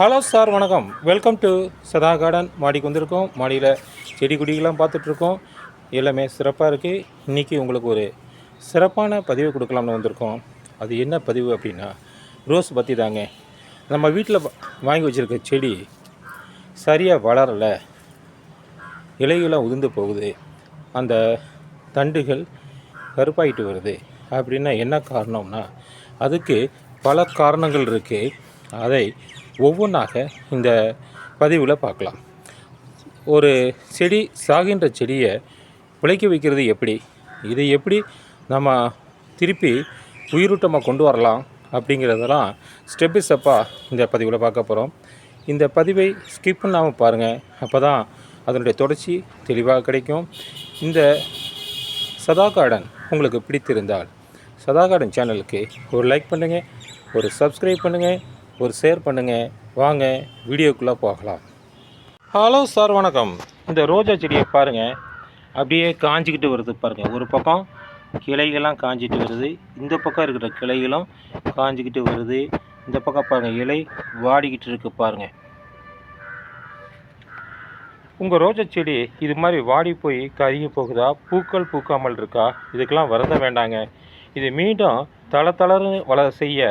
Hello sir வணக்கம். Welcome to Sadha garden மாடிக்கு வந்திருக்கோம். மாடியில் செடி கொடிகள்லாம் பார்த்துட்ருக்கோம். எல்லாமே சிறப்பாக இருக்குது இன்றைக்கி உங்களுக்கு ஒரு சிறப்பான பதிவு கொடுக்கலாம்னு வந்திருக்கோம். அது என்ன பதிவு அப்படின்னா ரோஸ் பற்றி தாங்க. நம்ம வீட்டில் வாங்கி வச்சுருக்க செடி சரியாக வளரலை. இலைகளாக உதிர்ந்து போகுது. அந்த தண்டுகள் கருப்பாயிட்டு வருது. அப்படின்னா என்ன காரணம்னா அதுக்கு பல காரணங்கள் இருக்குது அதை ஒவ்வொன்றாக இந்த பதிவில் பார்க்கலாம். ஒரு செடி சாகின்ற செடியை பிழைக்க வைக்கிறது எப்படி? இதை எப்படி நம்ம திருப்பி உயிரூட்டமாக கொண்டு வரலாம் அப்படிங்கிறதெல்லாம் ஸ்டெப் பை ஸ்டெப்பாக இந்த பதிவில் பார்க்க போகிறோம் இந்த பதிவை ஸ்கிப் பண்ணாமல் பாருங்கள் அப்போ தான் அதனுடைய தொடர்ச்சி தெளிவாக கிடைக்கும். இந்த சதா கார்டன் உங்களுக்கு பிடித்திருந்தால் சதா கார்டன் சேனலுக்கு ஒரு லைக் பண்ணுங்கள் ஒரு சப்ஸ்கிரைப் பண்ணுங்கள் ஒரு ஷேர் பண்ணுங்கள் வாங்க வீடியோக்குள்ளே போகலாம். ஹலோ சார் வணக்கம். இந்த ரோஜா செடியை பாருங்கள் அப்படியே காஞ்சிக்கிட்டு வருது பாருங்கள் ஒரு பக்கம் கிளைகள்லாம் காஞ்சிட்டு வருது. இந்த பக்கம் இருக்கிற கிளைகளும் காஞ்சிக்கிட்டு வருது. இந்த பக்கம் பாருங்கள் இலை வாடிக்கிட்டு இருக்கு பாருங்கள் உங்கள் ரோஜா செடி இது மாதிரி வாடி போய் கருகி போகுதா? பூக்கள் பூக்காமல் இருக்கா? இதுக்கெல்லாம் வருந்த வேண்டாங்க. இது மீண்டும் தள தளர்னு வளர செய்ய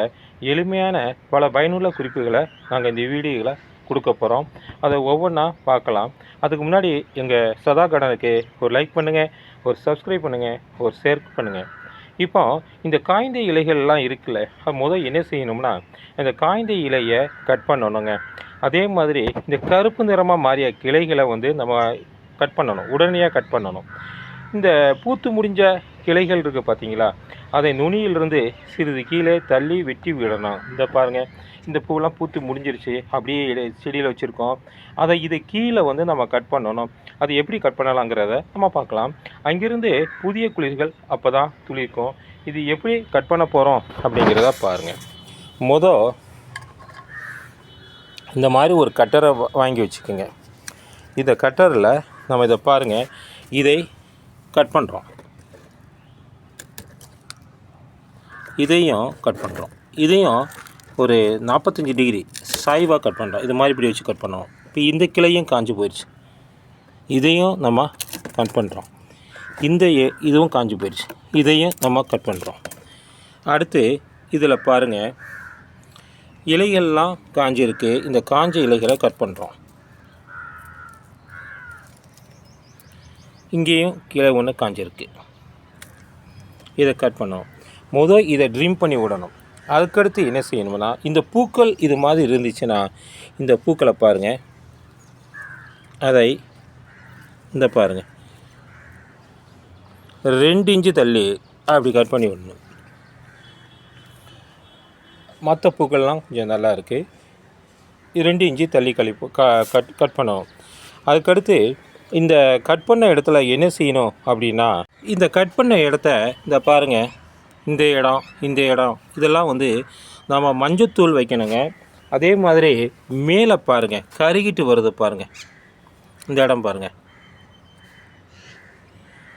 எளிமையான பல பயனுள்ள குறிப்புகளை நாங்கள் இந்த வீடியோவில் கொடுக்க போகிறோம் அதை ஒவ்வொன்றா பார்க்கலாம். அதுக்கு முன்னாடி எங்கள் சதா கடனுக்கு ஒரு லைக் பண்ணுங்கள் ஒரு சப்ஸ்கிரைப் பண்ணுங்கள் ஒரு ஷேர் பண்ணுங்கள் இப்போ இந்த காய்ந்த இலைகள்லாம் இருக்குல்ல அது முதல் என்ன செய்யணும்னா இந்த காய்ந்த இலையை கட் பண்ணணுங்க. அதே மாதிரி இந்த கருப்பு நிறமாக மாறிய கிளைகளை வந்து நம்ம கட் பண்ணணும் உடனடியாக கட் பண்ணணும். இந்த பூத்து முடிஞ்ச கிளைகள் இருக்குது பார்த்தீங்களா அதை நுனியிலிருந்து சிறிது கீழே தள்ளி வெட்டி விடணும். இந்த பாருங்கள் இந்த பூவெல்லாம் பூத்து முடிஞ்சிருச்சு. அப்படியே செடியில் வச்சுருக்கோம். அதை இதை கீழே வந்து நம்ம கட் பண்ணணும். அது எப்படி கட் பண்ணலாங்கிறத நம்ம பார்க்கலாம். அங்கிருந்து புதிய குளிர்கள் அப்போ தான் துளிர்க்கும். இது எப்படி கட் பண்ண போகிறோம் அப்படிங்கிறத பாருங்கள் மொதல் இந்த மாதிரி ஒரு கட்டரை வாங்கி வச்சுக்கோங்க. இந்த கட்டரில் நம்ம இதை பாருங்கள் இதை கட் பண்ணுறோம் இதையும் கட் பண்ணுறோம் இதையும் ஒரு நாற்பத்தஞ்சு டிகிரி சாய்வாக கட் பண்ணுறோம் இது மாதிரி இப்படி வச்சு கட் பண்ணுவோம் இப்போ இந்த கிளையும் காஞ்சு போயிடுச்சு இதையும் நம்ம கட் பண்ணுறோம் இந்த எ- இதுவும் காஞ்சு போயிடுச்சு இதையும் நம்ம கட் பண்ணுறோம் அடுத்து இதில் பாருங்கள் இலைகள்லாம் காஞ்சிருக்கு. இந்த காஞ்ச இலைகளை கட் பண்ணுறோம் இங்கேயும் கீழே ஒன்று காஞ்சிருக்கு. இதை கட் பண்ணணும். முதல் இதை ட்ரிம் பண்ணி விடணும். அதுக்கடுத்து என்ன செய்யணும்னா இந்த பூக்கள் இது மாதிரி இருந்துச்சுன்னா இந்த பூக்களை பாருங்கள் அதை இந்த பாருங்கள் ரெண்டு இன்ச்சு தள்ளி அப்படி கட் பண்ணி விடணும். மற்ற பூக்கள்லாம் கொஞ்சம் நல்லா இருக்குது ரெண்டு இன்ச்சு தள்ளி கழிப்பு க கட் கட் பண்ணணும். அதுக்கடுத்து இந்த கட் பண்ண இடத்துல என்ன செய்யணும் அப்படின்னா இந்த கட் பண்ண இடத்த இந்த பாருங்கள் இந்த இடம் இந்த இடம் இதெல்லாம் வந்து நம்ம மஞ்சத்தூள் வைக்கணுங்க. அதே மாதிரி மேலே பாருங்கள் கருகிட்டு வருது பாருங்கள் இந்த இடம் பாருங்கள்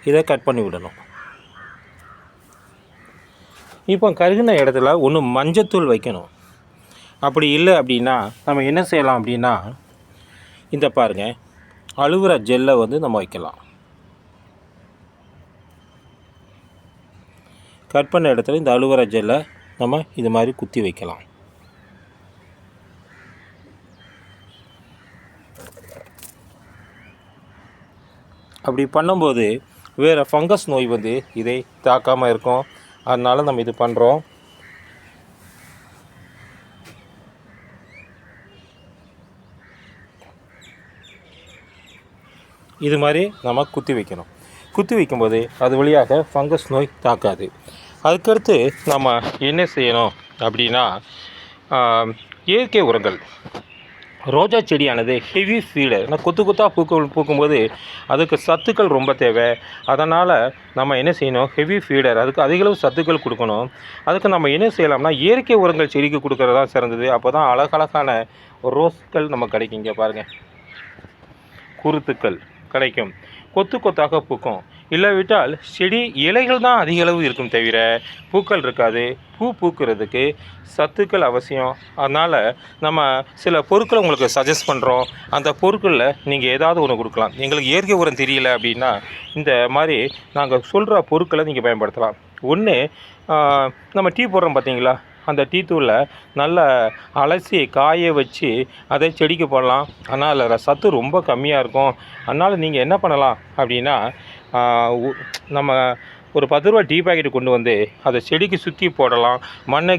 இதை கட் பண்ணி விடணும். இப்போ கருகின இடத்துல ஒன்று மஞ்சத்தூள் வைக்கணும். அப்படி இல்லை அப்படின்னா நம்ம என்ன செய்யலாம் அப்படின்னா இந்த பாருங்கள் அழுகிற ஜெல்லை வந்து நம்ம வைக்கலாம். கட் பண்ண இடத்துல இந்த அழுகிற ஜெல்லை நம்ம இது மாதிரி குத்தி வைக்கலாம். அப்படி பண்ணும்போது வேறு ஃபங்கஸ் நோய் வந்து இதை தாக்காமல் இருக்கும். அதனால் நம்ம இது பண்ணுறோம் இது மாதிரி நம்ம குத்தி வைக்கணும். குத்தி வைக்கும்போது அது வழியாக ஃபங்கஸ் நோய் தாக்காது. அதுக்கடுத்து நம்ம என்ன செய்யணும் அப்படின்னா இயற்கை உரங்கள். ரோஜா செடியானது ஹெவி ஃபீடர் ஏன்னா கொத்து கொத்தாக பூக்க பூக்கும்போது அதுக்கு சத்துக்கள் ரொம்ப தேவை. அதனால் நம்ம என்ன செய்யணும்? ஹெவி ஃபீடர் அதுக்கு அதிகளவு சத்துக்கள் கொடுக்கணும். அதுக்கு நம்ம என்ன செய்யலாம்னா இயற்கை உரங்கள் செடிக்கு கொடுக்குறதா சிறந்தது. அப்போ தான் அழகழகான ரோஸ்கள் நம்ம கிடைக்குங்க பாருங்கள் குருத்துக்கள். கிடைக்கும் கொத்து கொத்தாக பூக்கும். இல்லாவிட்டால் செடி இலைகள் தான் அதிக அளவு இருக்கும் தவிர பூக்கள் இருக்காது. பூ பூக்கிறதுக்கு சத்துக்கள் அவசியம். அதனால் நம்ம சில பொருட்களை உங்களுக்கு சஜஸ்ட் பண்ணுறோம் அந்த பொருட்களில் நீங்கள் ஏதாவது ஒன்று கொடுக்கலாம். எங்களுக்கு இயற்கை உரம் தெரியல அப்படின்னா இந்த மாதிரி நாங்கள் சொல்கிற பொருட்களை நீங்கள் பயன்படுத்தலாம். ஒன்று நம்ம டீ போடுறோம் பார்த்தீங்களா அந்த டீ தூளில் நல்லா அலசி காய வச்சு அதை செடிக்கு போடலாம். ஆனால் அதில் சத்து ரொம்ப கம்மியாக இருக்கும். அதனால் நீங்கள் என்ன பண்ணலாம் அப்படின்னா நம்ம ஒரு பத்து ரூபா டீ பாக்கெட் கொண்டு வந்து அதை செடிக்கு சுற்றி போடலாம். மண்ணை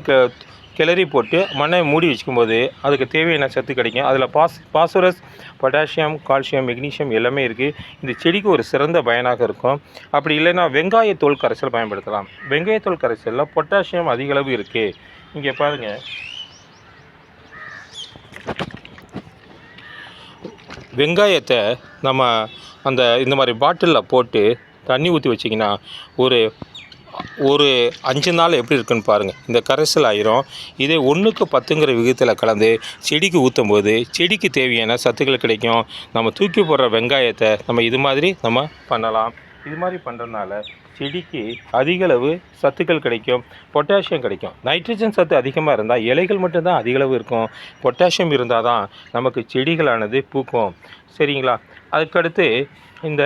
கிளறி போட்டு மண்ணை மூடி வச்சுக்கும்போது அதுக்கு தேவையான சத்து கிடைக்கும். அதில் பாஸ் பாஸ்பரஸ் பொட்டாசியம் கால்சியம் மெக்னீஷியம் எல்லாமே இருக்குது இந்த செடிக்கு ஒரு சிறந்த பயனாக இருக்கும். அப்படி இல்லைன்னா வெங்காயத்தோல் கரைசல் பயன்படுத்தலாம். வெங்காயத்தோல் கரைசலில் பொட்டாசியம் அதிகளவு இருக்குது இங்கே பாருங்கள் வெங்காயத்தை நம்ம அந்த இந்த மாதிரி பாட்டிலில் போட்டு தண்ணி ஊற்றி வச்சிங்கன்னா ஒரு ஒரு அஞ்சு நாள் எப்படி இருக்குன்னு பாருங்கள் இந்த கரைசல் ஆயிரும். இதே ஒன்றுக்கு பத்துங்கிற விகிதத்தில் கலந்து செடிக்கு ஊற்றும் போது செடிக்கு தேவையான சத்துக்கள் கிடைக்கும். நம்ம தூக்கி போடுற வெங்காயத்தை நம்ம இது மாதிரி நம்ம பண்ணலாம். இது மாதிரி பண்ணுறதுனால செடிக்கு அதிக அளவு சத்துக்கள் கிடைக்கும். பொட்டாசியம் கிடைக்கும். நைட்ரஜன் சத்து அதிகமாக இருந்தால் இலைகள் மட்டும்தான் அதிகளவு இருக்கும். பொட்டாசியம் இருந்தால் தான் நமக்கு செடிகளானது பூக்கும். சரிங்களா? அதுக்கடுத்து இந்த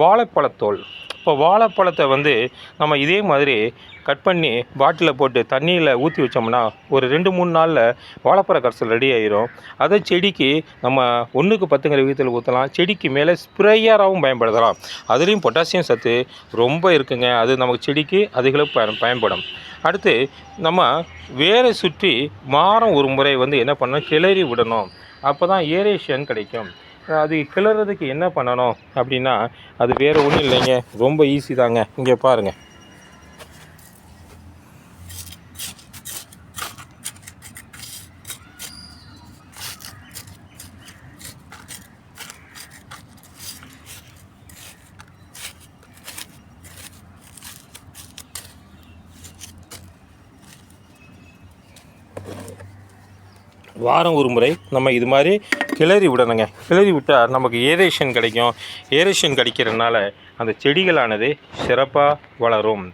வாழைப்பழத்தோல். இப்போ வாழைப்பழத்தை வந்து நம்ம இதே மாதிரி கட் பண்ணி பாட்டிலில் போட்டு தண்ணியில் ஊற்றி வச்சோம்னா ஒரு ரெண்டு மூணு நாளில் வாழைப்பழ கரைசல் ரெடி ஆயிரும். அதை செடிக்கு நம்ம ஒன்றுக்கு பத்துங்கிற விதத்தில் ஊற்றலாம். செடிக்கு மேலே ஸ்ப்ரேயராகவும் பயன்படுத்தலாம். அதுலேயும் பொட்டாசியம் சத்து ரொம்ப இருக்குங்க. அது நமக்கு செடிக்கு அதிகளவு பய பயன்படும். அடுத்து நம்ம வேரை சுற்றி மாதம் ஒரு முறை வந்து என்ன பண்ணணும்? கிளறி விடணும். அப்போ தான் ஏரேஷன் கிடைக்கும். அது கிளறதுக்கு என்ன பண்ணணும் அப்படின்னா அது வேறு ஒன்றும் இல்லைங்க. ரொம்ப ஈஸி தாங்க. இங்கே பாருங்கள் வாரம் ஒரு முறை நம்ம இது மாதிரி கிளறி விடணுங்க. கிளறி விட்டால் நமக்கு ஏரேஷன் கிடைக்கும். ஏரேஷன் கிடைக்கிறதுனால அந்த செடிகளானது சிறப்பாக வளரும்.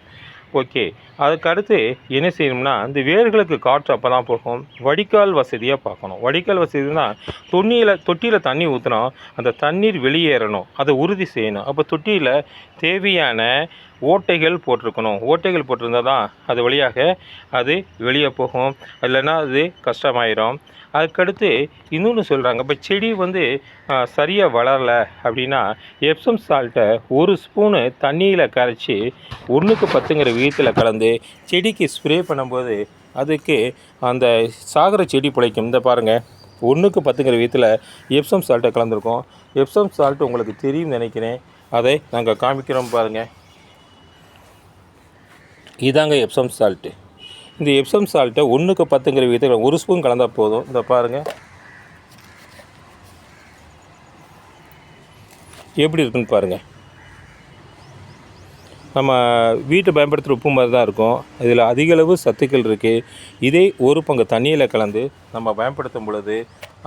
ஓகே அதுக்கடுத்து என்ன செய்யணும்னா இந்த வேர்களுக்கு காற்று அப்போ தான் போகும். வடிகால் வசதியாக பார்க்கணும். வடிகால் வசதினா தொண்ணியில் தொட்டியில் தண்ணி ஊற்றினா அந்த தண்ணீர் வெளியேறணும். அதை உறுதி செய்யணும். அப்போ தொட்டியில் தேவையான ஓட்டைகள் போட்டிருக்கணும். ஓட்டைகள் போட்டிருந்தா தான் அது வழியாக அது வெளியே போகும். இல்லைன்னா அது கஷ்டமாயிரும். அதுக்கடுத்து இன்னொன்று சொல்கிறாங்க இப்போ செடி வந்து சரியாக வளரல அப்படின்னா எப்சம் சால்ட்டை ஒரு ஸ்பூனு தண்ணியில் கரைச்சி ஒன்றுக்கு பத்துங்கிற விகிதத்தில் கலந்து செடிக்கு ஸ்ப்ரே பண்ணும்போது அதுக்கு அந்த சாகர செடி பிழைக்கும் இந்த பாருங்கள் ஒன்றுக்கு பத்துங்கிற விதத்தில் எப்சம் சால்ட்டை கலந்துருக்கோம். எப்சம் சால்ட் உங்களுக்கு தெரியும் நினைக்கிறேன். அதை நாங்கள் காமிக்கிறோம் பாருங்கள் இதாங்க எப்சம் சால்ட்டு இந்த எப்சம் சால்ட்டை ஒன்றுக்கு பத்துங்கிற விதத்தில் ஒரு ஸ்பூன் கலந்தால் போதும். இந்த பாருங்கள் எப்படி இருக்குன்னு பாருங்கள் நம்ம வீட்டை பயன்படுத்துகிற உப்பு மாதிரி தான் இருக்கும். இதில் அதிகளவு சத்துக்கள் இருக்குது இதே ஒரு பங்கு தண்ணியில் கலந்து நம்ம பயன்படுத்தும் பொழுது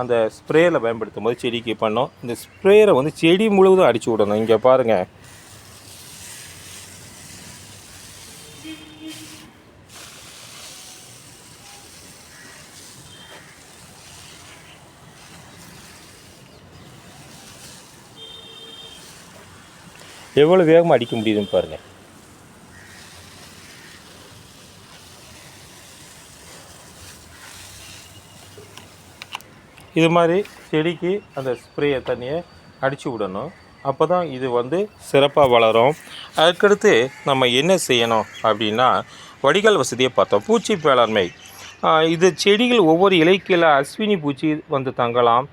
அந்த ஸ்ப்ரேயில் பயன்படுத்தும் போது செடிக்கு பண்ணோம். இந்த ஸ்ப்ரேயரை வந்து செடி முழுவதும் அடித்து விடணும். இங்கே பாருங்கள் எவ்வளோ வேகமாக அடிக்க முடியுதுன்னு பாருங்கள் இது மாதிரி செடிக்கு அந்த ஸ்ப்ரேயை தண்ணியை அடித்து விடணும். அப்போ தான் இது வந்து சிறப்பாக வளரும். அதுக்கடுத்து நம்ம என்ன செய்யணும் அப்படின்னா வடிகால் வசதியை பார்த்தோம். பூச்சி பேளாண்மை இது செடிகள் ஒவ்வொரு இலைக்கில் அஸ்வினி பூச்சி வந்து தங்கலாம்.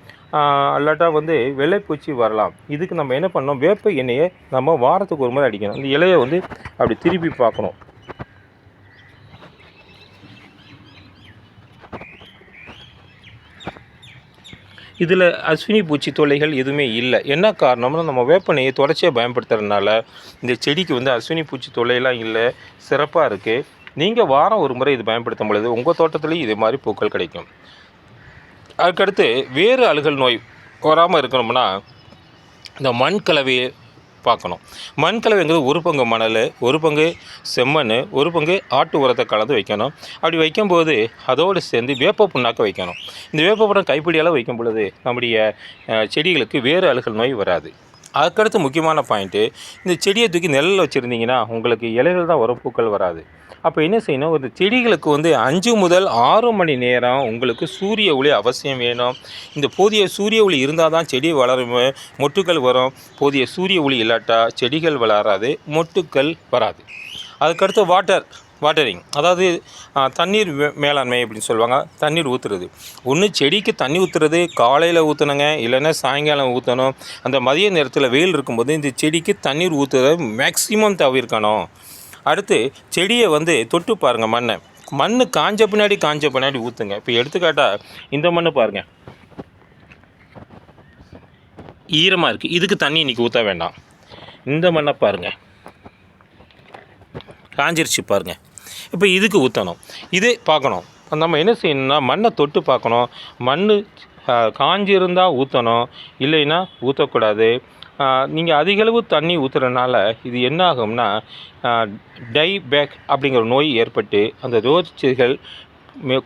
அல்லாட்டா வந்து வெள்ளைப்பூச்சி வரலாம். இதுக்கு நம்ம என்ன பண்ணோம் வேப்ப எண்ணெயை நம்ம வாரத்துக்கு ஒரு முறை அடிக்கணும். இந்த இலையை வந்து அப்படி திருப்பி பார்க்கணும். இதில் அஸ்வினி பூச்சி தொல்லைகள் எதுவுமே இல்லை. என்ன காரணம்னா நம்ம வேப்பனையை தொடர்ச்சியாக பயன்படுத்துறதுனால இந்த செடிக்கு வந்து அஸ்வினி பூச்சி தொல்லையெல்லாம் இல்லை. சிறப்பாக இருக்குது நீங்கள் வாரம் ஒரு முறை இது பயன்படுத்தும் பொழுது உங்கள் தோட்டத்துலேயும் இது மாதிரி பூக்கள் கிடைக்கும். அதுக்கடுத்து வேறு அழுகல் நோய் வராமல் இருக்கணும்னா இந்த மண் கலவையை பார்க்கணும். மண் கலவைங்கிறது ஒரு பங்கு மணல் ஒரு பங்கு செம்மண் ஒரு பங்கு ஆட்டு உரத்தை கலந்து வைக்கணும். அப்படி வைக்கும்போது அதோடு சேர்ந்து வேப்ப புண்ணாக்க வைக்கணும். இந்த வேப்ப புண்ணாக்கு கைப்பிடியால் வைக்கும் பொழுது நம்முடைய செடிகளுக்கு வேறு அழுகல் நோய் வராது. அதுக்கடுத்து முக்கியமான பாயிண்ட்டு இந்த செடியை தூக்கி நிழலில் வச்சுருந்தீங்கன்னா உங்களுக்கு இலைகள் தான் உரப்பூக்கள் பூக்கள் வராது. அப்போ என்ன செய்யணும்? ஒரு செடிகளுக்கு வந்து அஞ்சு முதல் ஆறு மணி நேரம் உங்களுக்கு சூரிய ஒளி அவசியம் வேணும். இந்த போதிய சூரிய ஒளி இருந்தால் தான் செடி வளரும் மொட்டுக்கள் வரும். போதிய சூரிய ஒளி இல்லாட்டா செடிகள் வளராது மொட்டுக்கள் வராது. அதுக்கடுத்து வாட்டர் வாட்டரிங். அதாவது தண்ணீர் மேலாண்மை அப்படின்னு சொல்லுவாங்க. தண்ணீர் ஊற்றுறது ஒன்று செடிக்கு தண்ணி ஊற்றுறது காலையில் ஊற்றணுங்க இல்லைன்னா சாயங்காலம் ஊற்றணும் அந்த மதிய நேரத்தில் வெயில் இருக்கும்போது இந்த செடிக்கு தண்ணீர் ஊற்றுறத மேக்ஸிமம் தவிர்க்கணும். அடுத்து செடியை வந்து தொட்டு பாருங்கள் மண்ணை. மண் காஞ்ச பின்னாடி காஞ்ச பின்னாடி ஊற்றுங்க இப்போ எடுத்துக்காட்டால் இந்த மண் பாருங்கள் ஈரமாக இருக்குது இதுக்கு தண்ணி இன்றைக்கி ஊற்ற வேண்டாம். இந்த மண்ணை பாருங்கள் காஞ்சிருச்சு பாருங்கள் இப்போ இதுக்கு ஊற்றணும் இதே பார்க்கணும். நம்ம என்ன செய்யணும்னா மண்ணை தொட்டு பார்க்கணும். மண் காஞ்சிருந்தால் ஊற்றணும் இல்லைன்னா ஊற்றக்கூடாது நீங்கள் அதிகளவு தண்ணி ஊற்றுறதுனால இது என்ன ஆகும்னா டை பேக் அப்படிங்கிற நோய் ஏற்பட்டு அந்த ரோஸ்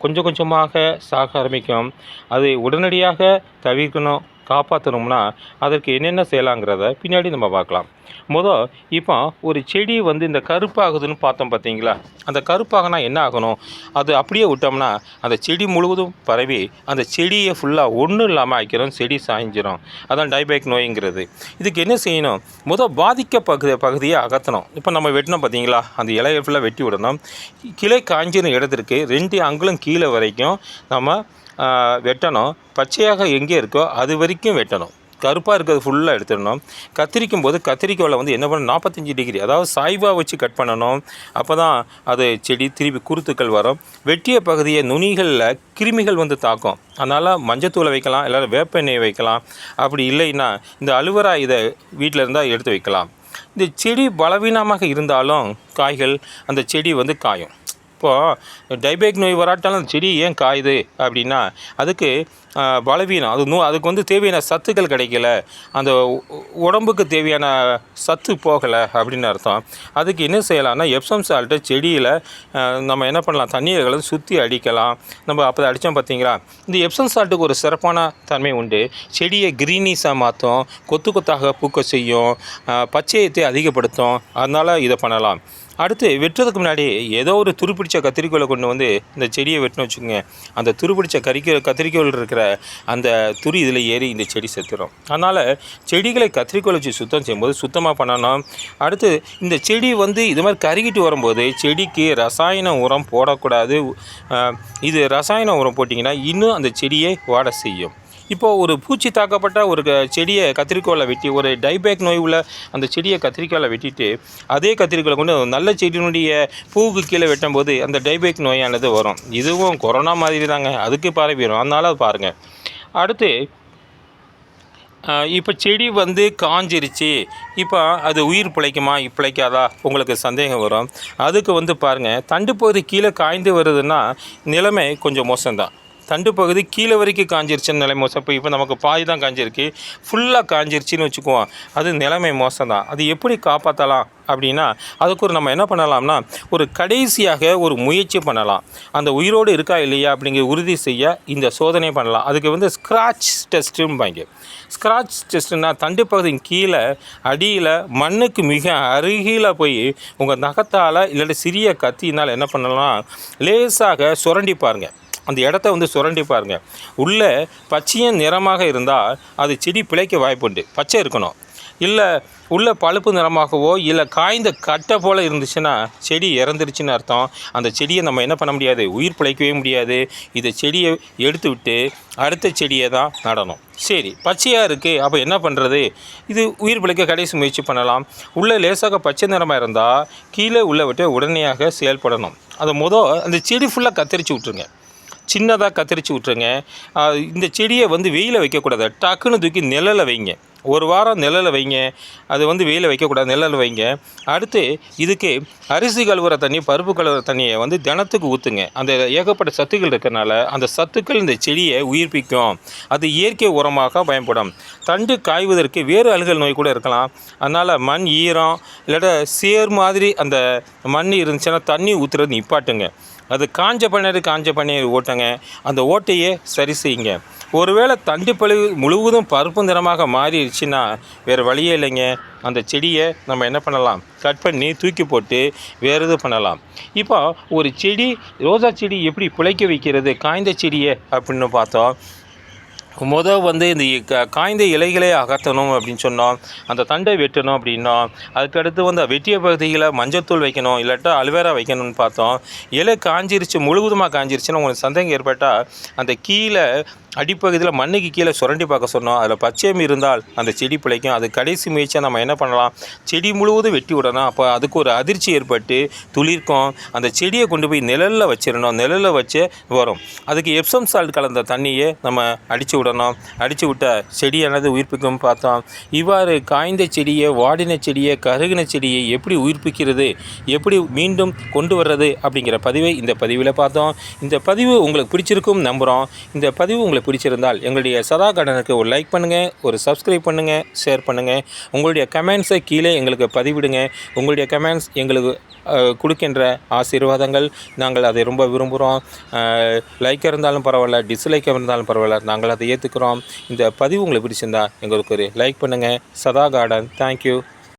கொஞ்சம் கொஞ்சமாக சாக ஆரம்பிக்கும். அதை உடனடியாக தவிர்க்கணும் காப்பாற்றணும்னா அதற்கு என்னென்ன செய்யலாங்கிறத பின்னாடி நம்ம பார்க்கலாம். மொதல் இப்போ ஒரு செடி வந்து இந்த கருப்பாகுதுன்னு பார்த்தோம் பார்த்தீங்களா? அந்த கருப்பாகனா என்ன ஆகணும்? அது அப்படியே விட்டோம்னா அந்த செடி முழுவதும் பரவி அந்த செடியை ஃபுல்லாக ஒன்றும் இல்லாமல் ஆக்கிறோம் செடி சாய்ஞ்சிரும். அதான் டைபேக் நோய்ங்கிறது. இதுக்கு என்ன செய்யணும்? மொதல் பாதிக்க பகுதி பகுதியை அகற்றணும். இப்போ நம்ம வெட்டினோம் பார்த்தீங்களா? அந்த இலையை ஃபுல்லாக வெட்டி விடணும். கிளை காஞ்சின இடத்திற்கு ரெண்டு அங்குலம் கீழே வரைக்கும் நம்ம வெட்டணும். பச்சையாக எங்கே இருக்கோ அது வரைக்கும் வெட்டணும். கருப்பாக இருக்கிறது ஃபுல்லாக எடுத்துடணும். கத்திரிக்கும் போது கத்திரிக்கோலை வந்து என்ன பண்ணணும்? நாற்பத்தஞ்சு டிகிரி அதாவது சாய்வாக வச்சு கட் பண்ணணும். அப்போ தான் அது செடி திருப்பி குருத்துக்கள் வரும். வெட்டிய பகுதியை நுனிகளில் கிருமிகள் வந்து தாக்கும். அதனால் மஞ்சத்தூளை வைக்கலாம் இல்லை வேப்பெண்ணெய் வைக்கலாம். அப்படி இல்லைன்னா இந்த அலுவரா இதை வீட்டில் இருந்தால் எடுத்து வைக்கலாம். இந்த செடி பலவீனமாக இருந்தாலும் காய்கள் அந்த செடி வந்து காயும். இப்போது டைபேக் நோய் வராட்டாலும் அந்த செடி ஏன் காயுது அப்படின்னா அதுக்கு பலவீனம். அது நோ அதுக்கு வந்து தேவையான சத்துக்கள் கிடைக்கல. அந்த உடம்புக்கு தேவையான சத்து போகலை அப்படின்னு அர்த்தம். அதுக்கு என்ன செய்யலாம்னா எப்சம் சால்ட்டை செடியில் நம்ம என்ன பண்ணலாம்? தண்ணீரை கலந்து சுற்றி அடிக்கலாம். நம்ம அப்போ அடித்தோம் பார்த்தீங்களா இந்த எப்சம் சால்ட்டுக்கு ஒரு சிறப்பான தன்மை உண்டு. செடியை கிரீனிஸாக மாற்றும் கொத்து கொத்தாக பூக்க செய்யும் பச்சையத்தை அதிகப்படுத்தும். அதனால் இதை பண்ணலாம். அடுத்து வெட்டுறதுக்கு முன்னாடி ஏதோ ஒரு துருப்பிடிச்ச கத்திரிக்கோலை கொண்டு வந்து இந்த செடியை வெட்டினு வச்சுக்கோங்க. அந்த துருப்பிடிச்ச கறிக்கோ கத்திரிக்கோள் இருக்கிற அந்த துரு இதில் ஏறி இந்த செடி செத்துடும் அதனால் செடிகளை கத்திரிக்கோள் வச்சு சுத்தம் செய்யும்போது சுத்தமாக பண்ணணும். அடுத்து இந்த செடி வந்து இது மாதிரி கருகிட்டு வரும்போது செடிக்கு ரசாயன உரம் போடக்கூடாது. இது ரசாயன உரம் போட்டிங்கன்னா இன்னும் அந்த செடியை வாட செய்யும். இப்போது ஒரு பூச்சி தாக்கப்பட்ட ஒரு க- செடியை கத்திரிக்கோலை வெட்டி ஒரு டைபேக் நோய் உள்ள அந்த செடியை கத்திரிக்கோலை வெட்டிட்டு அதே கத்திரிக்கோலை கொண்டு நல்ல செடியினுடைய பூவுக்கு கீழே வெட்டும்போது அந்த டைபேக் நோயானது வரும். இதுவும் கொரோனா மாதிரி தாங்க அதுக்கு பரவிடும் அதனால் அது பாருங்கள் அடுத்து இப்போ செடி வந்து காஞ்சிருச்சு. இப்போ அது உயிர் பிழைக்குமா? பிழைக்காதா? உங்களுக்கு சந்தேகம் வரும். அதுக்கு வந்து பாருங்கள் தண்டு பகுதி கீழே காய்ந்து வருதுன்னா நிலைமை கொஞ்சம் மோசம்தான். தண்டு பகுதி கீழே வரைக்கும் காஞ்சிருச்சுன்னு நிலை மோசம். இப்போ இப்போ நமக்கு பாதி தான் காஞ்சிருக்கு. ஃபுல்லாக காஞ்சிருச்சுன்னு வச்சுக்குவோம். அது நிலைமை மோசம் தான் அது எப்படி காப்பாற்றலாம் அப்படின்னா அதுக்கு ஒரு நம்ம என்ன பண்ணலாம்னா ஒரு கடைசியாக ஒரு முயற்சி பண்ணலாம். அந்த உயிரோடு இருக்கா இல்லையா அப்படிங்கிற உறுதி செய்ய இந்த சோதனை பண்ணலாம். அதுக்கு வந்து ஸ்க்ராட்ச் டெஸ்ட்டும்பாங்க ஸ்க்ராட்ச் டெஸ்ட்டுன்னா தண்டு பகுதியின் கீழே அடியில் மண்ணுக்கு மிக அருகில் போய் உங்கள் நகத்தால் இல்லாட்டி சிறிய கத்தினால் என்ன பண்ணலாம்? லேசாக சுரண்டி பாருங்கள் அந்த இடத்த வந்து சுரண்டி பாருங்க. உள்ளே பச்சையும் நிறமாக இருந்தால் அது செடி பிழைக்க வாய்ப்புண்டு பச்சை இருக்கணும். இல்லை உள்ள பழுப்பு நிறமாகவோ இல்லை காய்ந்த கட்டை போல் இருந்துச்சுன்னா செடி இறந்துருச்சுன்னு அர்த்தம். அந்த செடியை நம்ம என்ன பண்ண முடியாது? உயிர் பிழைக்கவே முடியாது. இந்த செடியை எடுத்து விட்டு அடுத்த செடியை தான் நடணும். சரி பச்சையாக இருக்குது அப்போ என்ன பண்ணுறது இது உயிர் பிழைக்க கடைசி முயற்சி பண்ணலாம். உள்ளே லேசாக பச்சை நிறமாக இருந்தால் கீழே உள்ள விட்டு உடனடியாக செயல்படணும். அதை மொதல் அந்த செடி ஃபுல்லாக கத்தரிச்சு விட்ருங்க சின்னதாக கத்திரிச்சு விட்ருங்க இந்த செடியை வந்து வெயில வைக்கக்கூடாது. டக்குன்னு தூக்கி நிழலில் வைங்க. ஒரு வாரம் நிழலில் வைங்க. அது வந்து வெயிலில் வைக்கக்கூடாது நிழலில் வைங்க. அடுத்து இதுக்கு அரிசி கழுவுற தண்ணி பருப்பு கழுவுற தண்ணியை வந்து தினத்துக்கு ஊற்றுங்க அந்த ஏகப்பட்ட சத்துக்கள் இருக்கிறனால அந்த சத்துக்கள் இந்த செடியை உயிர்ப்பிக்கும். அது இயற்கை உரமாக பயன்படும். தண்டு காய்வதற்கு வேறு அழுகல் நோய் கூட இருக்கலாம். அதனால் மண் ஈரம் இல்லாட்ட சேர் மாதிரி அந்த மண் இருந்துச்சுன்னா தண்ணி ஊற்றுறது நிப்பாட்டுங்க. அது காஞ்ச பன்னீர் காஞ்ச பன்னீர் ஓட்டுங்க. அந்த ஓட்டையே சரி செய்யுங்க. ஒருவேளை தண்டு பழுவு முழுவதும் பருப்பு நிறமாக மாறிடுச்சுன்னா வேறு வழியே இல்லைங்க. அந்த செடியை நம்ம என்ன பண்ணலாம்? கட் பண்ணி தூக்கி போட்டு வேறு இது பண்ணலாம். இப்போ ஒரு செடி ரோஜா செடி எப்படி பிழைக்க வைக்கிறது காய்ந்த செடியை அப்படின்னு பார்த்தோம். மொதல் வந்து இந்த க- காய்ந்த இலைகளை அகற்றணும் அப்படின்னு சொன்னோம் அந்த தண்டை வெட்டணும் அப்படின்னோம் அதுக்கடுத்து வந்து வெட்டிய பகுதியில் மஞ்சத்தூள் வைக்கணும் இல்லாட்டா அலுவேரா வைக்கணும்னு பார்த்தோம். இலை காஞ்சிருச்சு முழுவதுமாக காஞ்சிருச்சுன்னு உங்களுக்கு சந்தேகம் ஏற்பட்டால் அந்த கீழே அடிப்பகுதியில் மண்ணுக்கு கீழே சுரண்டி பார்க்க சொன்னோம். அதில் பச்சையம் இருந்தால் அந்த செடி பிழைக்கும். அது கடைசி முயற்சியாக நம்ம என்ன பண்ணலாம்? செடி முழுவதும் வெட்டி விடணும். அப்போ அதுக்கு ஒரு அதிர்ச்சி ஏற்பட்டு துளிர்க்கும். அந்த செடியை கொண்டு போய் நிழலில் வச்சிடணும். நிழலில் வச்சு வரும். அதுக்கு எப்சம் சால்ட் கலந்த தண்ணியை நம்ம அடித்து விடணும். அடித்து விட்ட செடியானது உயிர்ப்பிக்கும் பார்த்தோம். இவ்வாறு காய்ந்த செடியை வாடின செடியை கருகின செடியை எப்படி உயிர்ப்பிக்கிறது? எப்படி மீண்டும் கொண்டு வர்றது? அப்படிங்கிற பதிவை இந்த பதிவில் பார்த்தோம். இந்த பதிவு உங்களுக்கு பிடிச்சிருக்கும் நம்புகிறோம் இந்த பதிவு உங்களுக்கு பிடிச்சிருந்தால் எங்களுடைய சதா கார்டனுக்கு ஒரு லைக் பண்ணுங்கள் ஒரு சப்ஸ்கிரைப் பண்ணுங்கள் ஷேர் பண்ணுங்கள் உங்களுடைய கமெண்ட்ஸை கீழே எங்களுக்கு பதிவிடுங்க. உங்களுடைய கமெண்ட்ஸ் எங்களுக்கு கொடுக்கின்ற ஆசீர்வாதங்கள். நாங்கள் அதை ரொம்ப விரும்புகிறோம் லைக்காக இருந்தாலும் பரவாயில்ல டிஸ்லைக் இருந்தாலும் பரவாயில்ல நாங்கள் அதை ஏற்றுக்கிறோம் இந்த பதிவு உங்களுக்கு பிடிச்சிருந்தா எங்களுக்கு ஒரு லைக் பண்ணுங்கள் சதா கார்டன் தேங்க்யூ